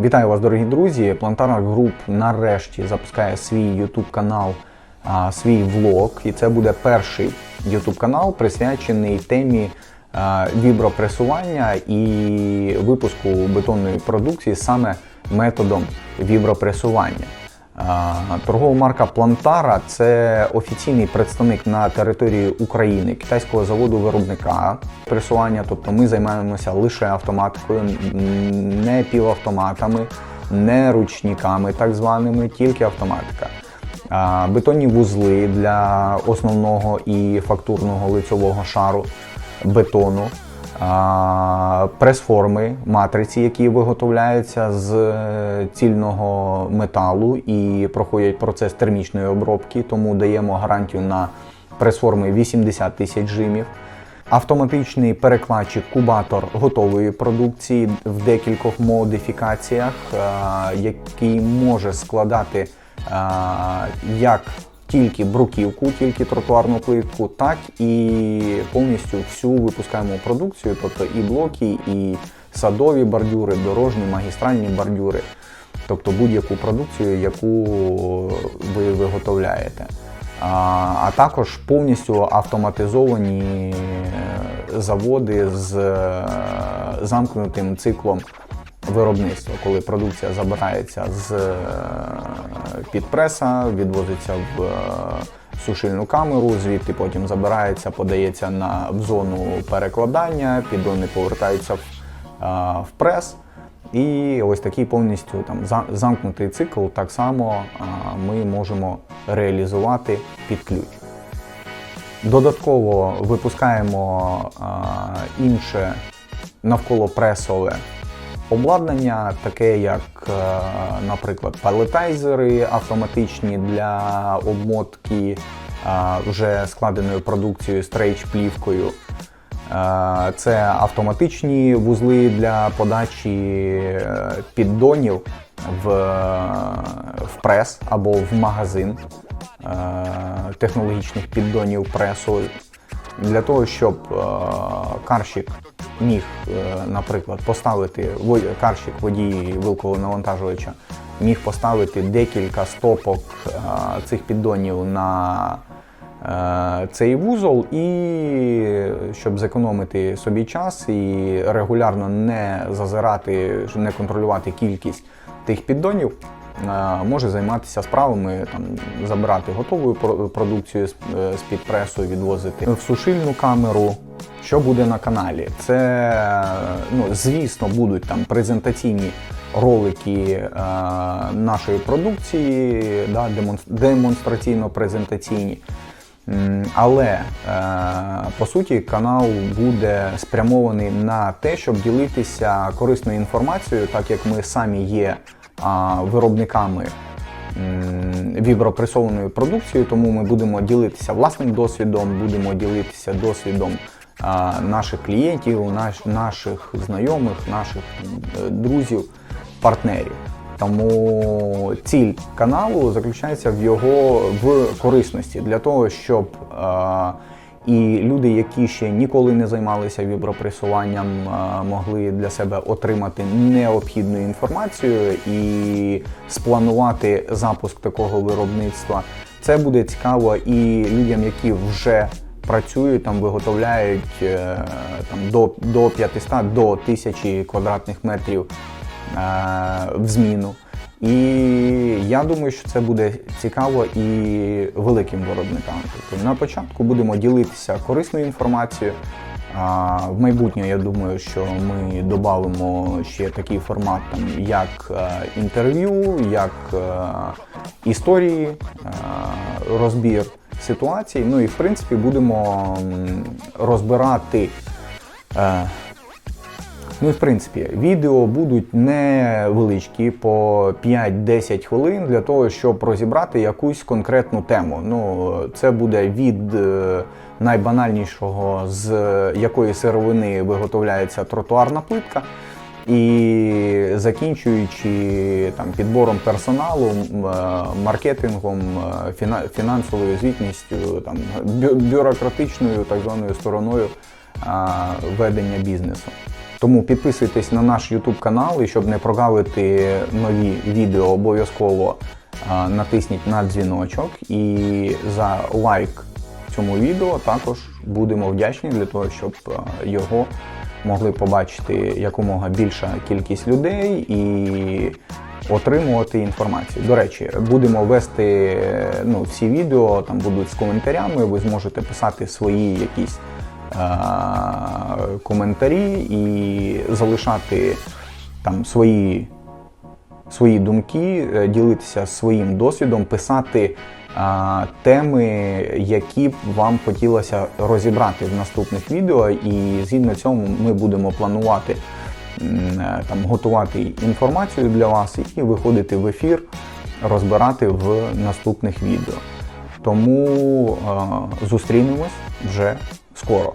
Вітаю вас, дорогі друзі! Плантара Груп нарешті запускає свій YouTube канал, свій влог. І це буде перший YouTube канал, присвячений темі вібропресування і випуску бетонної продукції саме методом вібропресування. Торгова марка Плантара це офіційний представник на території України китайського заводу виробника пресування. Тобто ми займаємося лише автоматикою, не півавтоматами, не ручниками, так званими, тільки автоматика. Бетонні вузли для основного і фактурного лицьового шару бетону прес-форми, матриці, які виготовляються з е, цільного металу і проходять процес термічної обробки, тому даємо гарантію на прес-форми 80 тисяч жимів. Автоматичний перекладчик кубатор готової продукції в декількох модифікаціях, е, який може складати е, як тільки бруківку, тільки тротуарну плитку, так і повністю всю випускаємо продукцію, тобто і блоки, і садові бордюри, дорожні, магістральні бордюри, тобто будь-яку продукцію, яку ви виготовляєте. А, а також повністю автоматизовані е, заводи з е, замкнутим циклом виробництва, коли продукція забирається з е, під преса, відвозиться в е, сушильну камеру, звідти потім забирається, подається на в зону перекладання, піддони повертаються в, е, в прес. І ось такий повністю там замкнутий цикл так само ми можемо реалізувати під ключ. Додатково випускаємо інше навколопресове обладнання, таке як, е, наприклад, палетайзери автоматичні для обмотки вже складеною продукцією стрейч-плівкою. Е, Це автоматичні вузли для подачі е, піддонів в, в прес або в магазин е, технологічних піддонів пресу. Для того, щоб е, карщик міг, е, наприклад, поставити карщик водій вилкового навантажувача, міг поставити декілька стопок е, цих піддонів на е, цей вузол, і щоб зекономити собі час і регулярно не зазирати, не контролювати кількість тих піддонів, може займатися справами, там, забирати готову про- продукцію з- е, з-під пресу, відвозити в сушильну камеру. Що буде на каналі? Це, ну, звісно, будуть там презентаційні ролики е, нашої продукції, да, демонстраційно-презентаційні. Але е, по суті канал буде спрямований на те, щоб ділитися корисною інформацією, так як ми самі є виробниками м, вібропресованої продукції, тому ми будемо ділитися власним досвідом, будемо ділитися досвідом наших клієнтів, наших знайомих, наших друзів, партнерів. Тому ціль каналу заключається в його в корисності для того, щоб і люди, які ще ніколи не займалися вібропресуванням, е, могли для себе отримати необхідну інформацію і спланувати запуск такого виробництва. Це буде цікаво і людям, які вже працюють, там виготовляють е, там, до, до 500 до 1000 квадратних метрів е, в зміну. І я думаю, що це буде цікаво і великим виробникам. Тобто на початку будемо ділитися корисною інформацією. А в майбутнє я думаю, що ми додамо ще такий формат, там як е, інтерв'ю, як е, історії, е, розбір ситуацій. Ну і в принципі будемо розбирати. Е, Ну і в принципі, відео будуть невеличкі по 5-10 хвилин для того, щоб розібрати якусь конкретну тему. Ну, це буде від е, найбанальнішого, з якої сировини виготовляється тротуарна плитка. І закінчуючи там підбором персоналу, е, маркетингом, е, фінансовою звітністю, там бюрократичною так званою стороною ведення бізнесу. Тому підписуйтесь на наш YouTube канал і щоб не прогавити нові відео, обов'язково натисніть на дзвіночок і за лайк цьому відео також будемо вдячні для того, щоб його могли побачити якомога більша кількість людей і отримувати інформацію. До речі, будемо вести ну, всі відео, там будуть з коментарями, ви зможете писати свої якісь е, коментарі і залишати там свої, свої думки, е, ділитися своїм досвідом, писати е, теми, які б вам хотілося розібрати в наступних відео, і згідно цьому ми будемо планувати е, там готувати інформацію для вас і виходити в ефір, розбирати в наступних відео. Тому е, зустрінемось вже скоро.